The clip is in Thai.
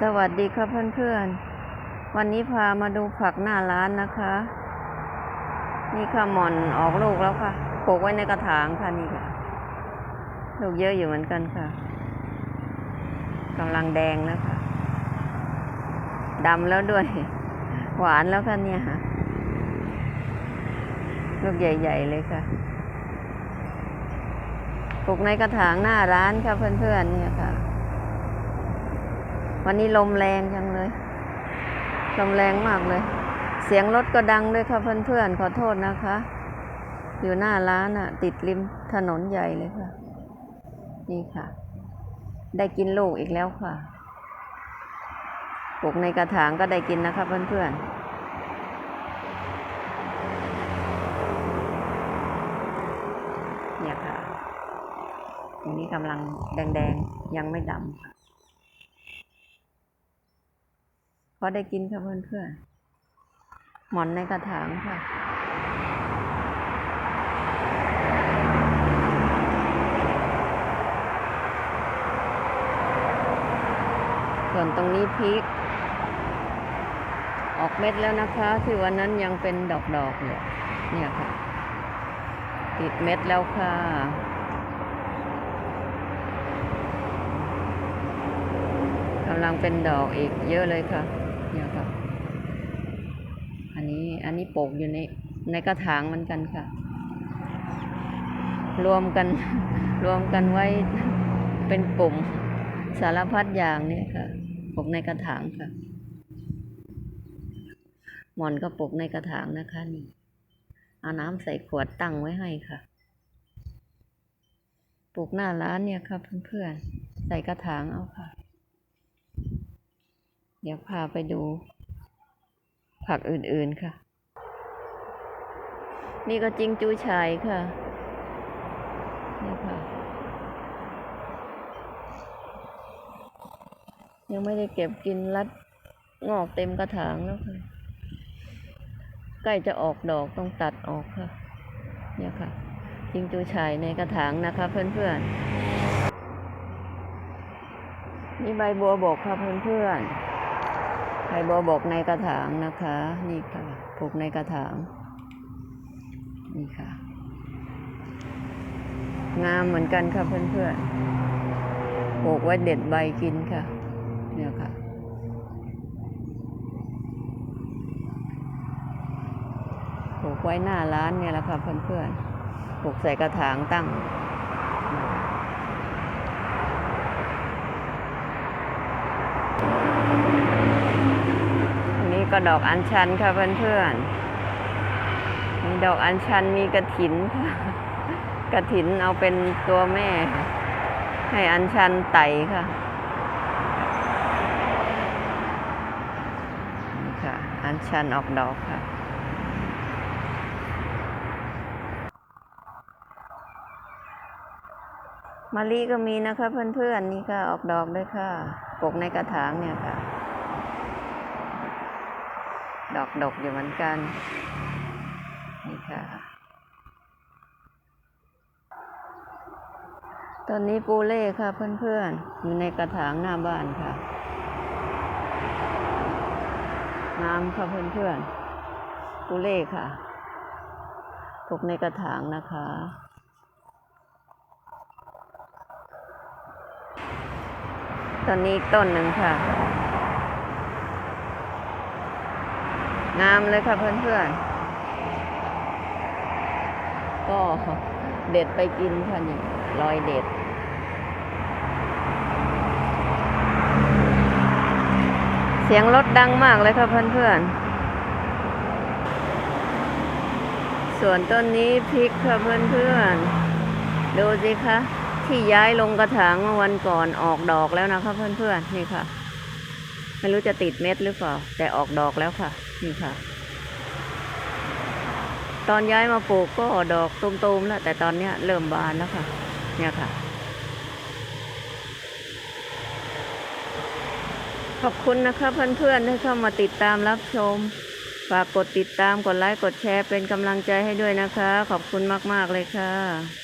สวัสดีครับเพื่อนๆ วันนี้พามาดูผักหน้าร้านนะคะ นี่ค่ะหม่อนออกลูกแล้วค่ะปลูกไว้ในกระถางค่ะนี่ค่ะ ลูกเยอะอยู่เหมือนกันค่ะกำลังแดงนะคะดำแล้วด้วย หวานแล้วค่ะเนี่ยค่ะลูกใหญ่ ๆ เลยค่ะปลูกในกระถางหน้าร้านค่ะเพื่อนๆเนี่ยค่ะ วันนี้ลมแรงจังเลย ลมแรงมากเลย เสียงรถก็ดังด้วยค่ะเพื่อนๆ ขอโทษนะคะ อยู่หน้าร้านอะติดริมถนนใหญ่เลยค่ะ นี่ค่ะ ได้กินลูกอีกแล้วค่ะปลูกในกระถางก็ได้กินนะคะเพื่อนๆเนี่ยค่ะอันนี้กำลังแดง ๆ ยังไม่ดำค่ะ พ อได้กินค่ะเพื่อนๆหมอนในกระถางค่ะ ส่วนตรงนี้พริก ออกเม็ดแล้วนะคะที่วันนั้นยังเป็นดอกๆอยู่เนี่ยค่ะ ติดเม็ดแล้วค่ะกำลังเป็นดอกอีกเยอะเลยค่ะ เนี่ยค่ะ อันนี้อันนี้ปลูกอยู่ในในกระถางเหมือนกันค่ะ รวมกันรวมกันไว้เป็นกลุ่มสารพัดอย่างเนี่ยค่ะปลูกในกระถางค่ะ หมอนก็ปลูกในกระถางนะคะนี่เอาน้ำใส่ขวดตั้งไว้ให้ค่ะปลูกหน้าร้านเนี่ยค่ะเพื่อนๆใส่กระถางเอาค่ะ เดี๋ยวพาไปดู ผักอื่นๆค่ะ นี่ก็จิงจูชายค่ะ นี่ค่ะ ยังไม่ได้เก็บกินรัดงอกเต็มกระถางแล้วค่ะ ใกล้จะออกดอกต้องตัดออกค่ะ เนี่ยค่ะ จิงจูชายในกระถางนะคะเพื่อนๆนี่ใบบัวบกค่ะเพื่อนๆ ใบบัวบกในกระถางนะคะ นี่ค่ะปลูกในกระถาง นี่ค่ะ งามเหมือนกันค่ะเพื่อนๆปลูกไว้เด็ดใบกินค่ะ เนี่ยค่ะปลูกไว้หน้าร้านเนี่ยแหละค่ะเพื่อนๆปลูกใส่กระถางตั้ง นนี้ก็ดอกอัญชันค่ะเพื่อนๆมีดอกอัญชันมีกระถินค่ะกระถินเอาเป็นตัวแม่ ให้อัญชันไต่ค่ะนี่ค่ะอัญชันออกดอกค่ะมะลิก็มีนะคะเพื่อนๆนี่ค่ะออกดอกด้วยค่ะปลูกในกระถางเนี่ยค่ะ ดอกดกอยู่เหมือนกัน นี่ค่ะ ตอนนี้ปูเล่ค่ะเพื่อนๆ อยู่ในกระถางหน้าบ้านค่ะ งามค่ะเพื่อนๆ ปูเล่ค่ะปลูกในกระถางนะคะตอนนี้ต้นหนึ่งค่ะ งามเลยค่ะเพื่อนๆ ก็เด็ดไปกินค่ะนี่รอยเด็ด เสียงรถดังมากเลยค่ะเพื่อนๆ ส่วนต้นนี้พริกค่ะเพื่อนๆ ดูสิคะที่ย้ายลงกระถางเมื่อวันก่อนออกดอกแล้วนะคะเพื่อนๆนี่ค่ะ ไม่รู้จะติดเม็ดหรือเปล่า แต่ออกดอกแล้วค่ะ นี่ค่ะ ตอนย้ายมาปลูกก็ดอกตุมๆแล้ว แต่ตอนเนี้ยเริ่มบานแล้วค่ะ เนี่ยค่ะ ขอบคุณนะคะเพื่อนๆที่เข้ามาติดตามรับชม ฝากกดติดตามกดไลค์กดแชร์เป็นกำลังใจให้ด้วยนะคะ ขอบคุณมากๆเลยค่ะ